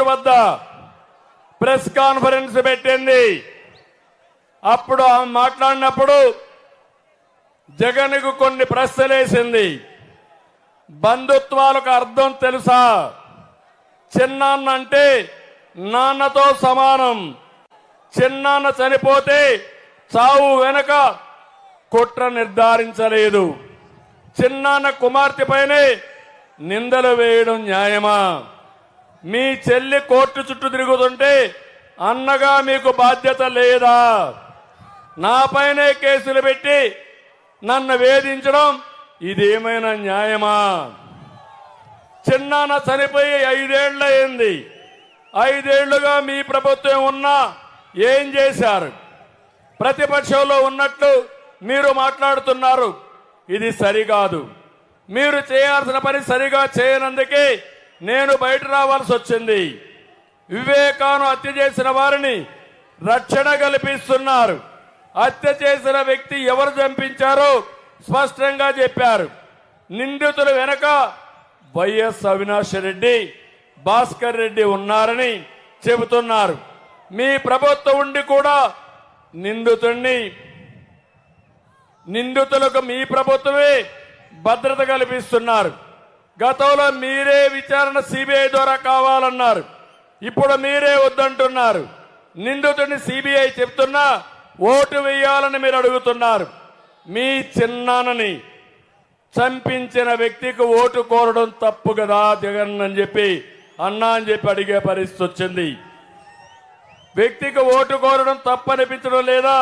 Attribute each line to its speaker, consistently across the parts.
Speaker 1: Court వద్ద press conference పెట్టింది. అప్పుడు ఆమె మాట్లాడినప్పుడు జగన్కు కొన్ని ప్రశ్నలేసింది. బంధుత్వాలకు అర్థం తెలుసా? చిన్నాన్న అంటే నాన్నతో సమానం. చిన్నాన్న చనిపోతే చావు వెనుక కుట్ర నిర్ధారించలేదు. చిన్నాన్న కుమార్తెపైనే నిందలు వేయడం న్యాయమా? మీ చెల్లి కోర్టు చుట్టూ తిరుగుతుంటే అన్నగా మీకు బాధ్యత లేదా? నాపైనే కేసులు పెట్టి నన్ను వేధించడం ఇదేమైనా న్యాయమా? చిన్నాన్న చనిపోయి ఐదేళ్ళయింది ఐదేళ్ళుగా మీ ప్రభుత్వం ఉన్నా ఏం చేశారు? ప్రతిపక్షంలో ఉన్నట్లు మీరు మాట్లాడుతున్నారు. ఇది సరికాదు. మీరు చేయాల్సిన పని సరిగా చేయనందుకే నేను బయట రావాల్సి వచ్చింది. వివేకాను హత్య చేసిన వారిని రక్షణ కల్పిస్తున్నారు. హత్య చేసిన వ్యక్తి ఎవరు చంపించారో స్పష్టంగా చెప్పారు. నిందితుల వెనక వైఎస్ అవినాష్ రెడ్డి భాస్కర్ రెడ్డి ఉన్నారని చెబుతున్నారు. మీ ప్రభుత్వం ఉండి కూడా నిందితుడిని నిందితులకు మీ ప్రభుత్వమే భద్రత కల్పిస్తున్నారు. గతంలో మీరే విచారణ సిబిఐ ద్వారా కావాలన్నారు. ఇప్పుడు మీరే వద్దంటున్నారు. నిందితుడిని సిబిఐ చెప్తున్నా ఓటు వేయాలని మీరు అడుగుతున్నారు. మీ చిన్నాన్నని చంపించిన వ్యక్తికి ఓటు కోరడం తప్పు కదా జగన్ అని చెప్పి అన్నా అని చెప్పి అడిగే పరిస్థితి వచ్చింది. వ్యక్తికి ఓటు కోరడం తప్పనిపించడం లేదా?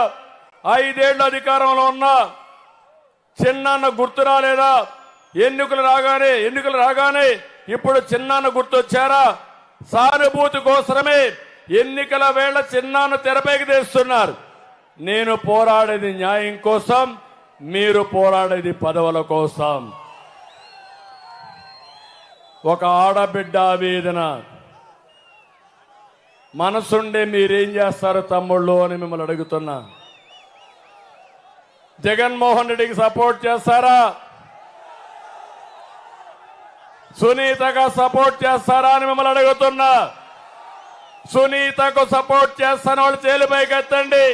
Speaker 1: ఐదేళ్ళు అధికారంలో ఉన్నా చిన్నాన్న గుర్తు రాలేదా? ఎన్నికలు రాగానే ఎన్నికలు రాగానే ఇప్పుడు చిన్నాన్న గుర్తొచ్చారా? సానుభూతి కోసమే ఎన్నికల వేళ చిన్నాన్న తెరపైకి తెస్తున్నారు నేను పోరాడేది న్యాయం కోసం మీరు పోరాడేది పదవుల కోసం. ఒక ఆడబిడ్డ ఆవేదన. మనసుండే మీరేం చేస్తారు తమ్ముళ్ళు అని మిమ్మల్ని అడుగుతున్నా. జగన్మోహన్ రెడ్డికి సపోర్ట్ చేస్తారా? సునీతగా సపోర్ట్ చేస్తారా అని మిమ్మల్ని అడుగుతున్నా. సునీతకు సపోర్ట్ చేస్తాను వాళ్ళు చేలిపైకి ఎత్తండి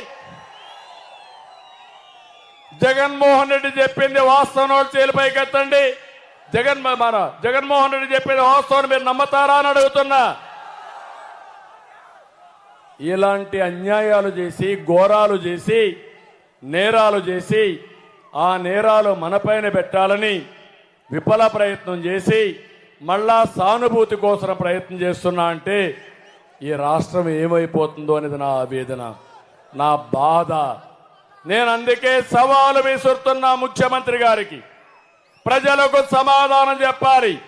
Speaker 1: జగన్మోహన్ రెడ్డి చెప్పింది వాస్తవం వాళ్ళు చేలిపైకి ఎత్తండి జగన్ మన జగన్మోహన్ రెడ్డి చెప్పింది వాస్తవం మీరు నమ్మతారా అని అడుగుతున్నా. ఇలాంటి అన్యాయాలు చేసి ఘోరాలు చేసి నేరాలు చేసి ఆ నేరాలు మనపైన పెట్టాలని విఫల ప్రయత్నం చేసి మళ్ళా సానుభూతి కోసం ప్రయత్నం చేస్తున్నా అంటే ఈ రాష్ట్రం ఏమైపోతుందో అనేది నా ఆవేదన నా బాధ. నేను అందుకే సవాలు విసురుతున్నా ముఖ్యమంత్రి గారికి. ప్రజలకు సమాధానం చెప్పాలి.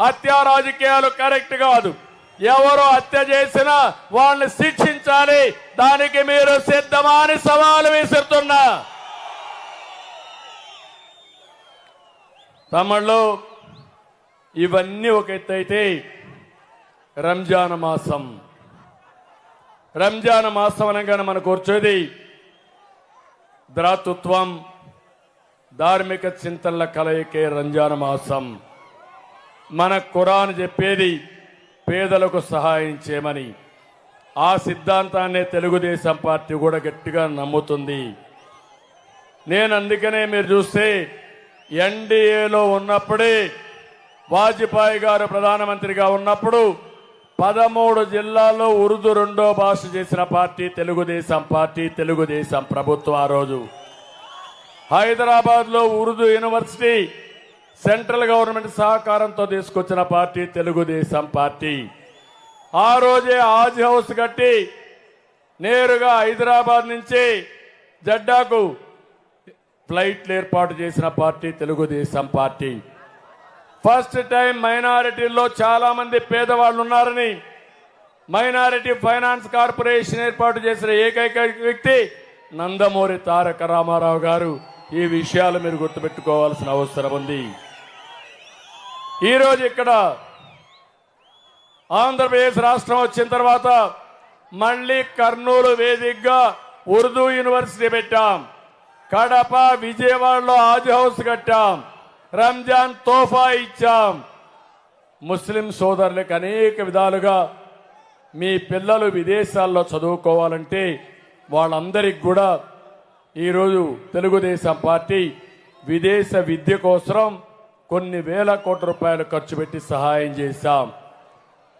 Speaker 1: హత్యా రాజకీయాలు కరెక్ట్ కాదు. ఎవరు హత్య చేసినా వాళ్ళని శిక్షించాలి. దానికి మీరు సిద్ధమా అని సవాలు విసురుతున్నా. తమళ్ళు ఇవన్నీ ఒక ఎత్తు అయితే రంజాన్ మాసం. రంజాన్ మాసం అనగానే మనకు వచ్చేది ద్రాతృత్వం ధార్మిక చింతనల కలయికే రంజాన్ మాసం. మన ఖురాన్ చెప్పేది పేదలకు సహాయం చేయమని. ఆ సిద్ధాంతాన్నే తెలుగుదేశం పార్టీ కూడా గట్టిగా నమ్ముతుంది. నేను అందుకనే మీరు చూస్తే ఎన్డీఏలో ఉన్నప్పుడే వాజ్పేయి గారు ప్రధానమంత్రిగా ఉన్నప్పుడు పదమూడు జిల్లాల్లో ఉర్దూ రెండో భాష చేసిన పార్టీ తెలుగుదేశం పార్టీ తెలుగుదేశం ప్రభుత్వం ఆ రోజు. హైదరాబాద్లో ఉర్దూ యూనివర్సిటీ సెంట్రల్ గవర్నమెంట్ సహకారంతో తీసుకొచ్చిన పార్టీ తెలుగుదేశం పార్టీ. ఆ రోజే ఆజ్ హౌస్ కట్టి నేరుగా హైదరాబాద్ నుంచి జడ్డాకు ఫ్లైట్లు ఏర్పాటు చేసిన party Telugu Desam party. First time మైనారిటీల్లో చాలా మంది పేదవాళ్ళు ఉన్నారని మైనారిటీ ఫైనాన్స్ కార్పొరేషన్ ఏర్పాటు చేసిన ఏకైక వ్యక్తి నందమూరి తారక రామారావు గారు. ఈ విషయాలు మీరు గుర్తుపెట్టుకోవాల్సిన అవసరం ఉంది. ఈరోజు ఇక్కడ ఆంధ్రప్రదేశ్ రాష్ట్రం వచ్చిన తర్వాత మళ్ళీ కర్నూలు వేదికగా ఉర్దూ యూనివర్సిటీ పెట్టాం. కడప విజయవాడలో ఆజ్ హౌస్ కట్టాం. రంజాన్ తోఫా ఇచ్చాం. ముస్లిం సోదరులకు అనేక విధాలుగా మీ పిల్లలు విదేశాల్లో చదువుకోవాలంటే వాళ్ళందరికి కూడా ఈరోజు తెలుగుదేశం పార్టీ విదేశ విద్య కోసం కొన్ని వేల కోట్ల రూపాయలు ఖర్చు పెట్టి సహాయం చేశాం.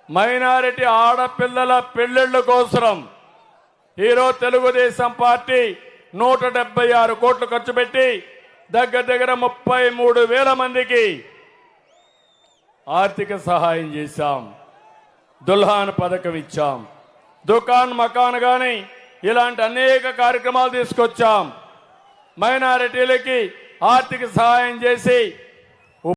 Speaker 1: మైనారిటీ ఆడపిల్లల పెళ్ళిళ్ళ కోసం ఈరోజు తెలుగుదేశం పార్టీ నూట డెబ్బై ఆరు కోట్లు ఖర్చు పెట్టి దగ్గర దగ్గర ముప్పై మూడు వేల మందికి ఆర్థిక సహాయం చేశాం. దుల్హాన్ పథకం ఇచ్చాం. దుకాన్ మకాన్ కానీ ఇలాంటి అనేక కార్యక్రమాలు తీసుకొచ్చాం. మైనారిటీలకి ఆర్థిక సహాయం చేసి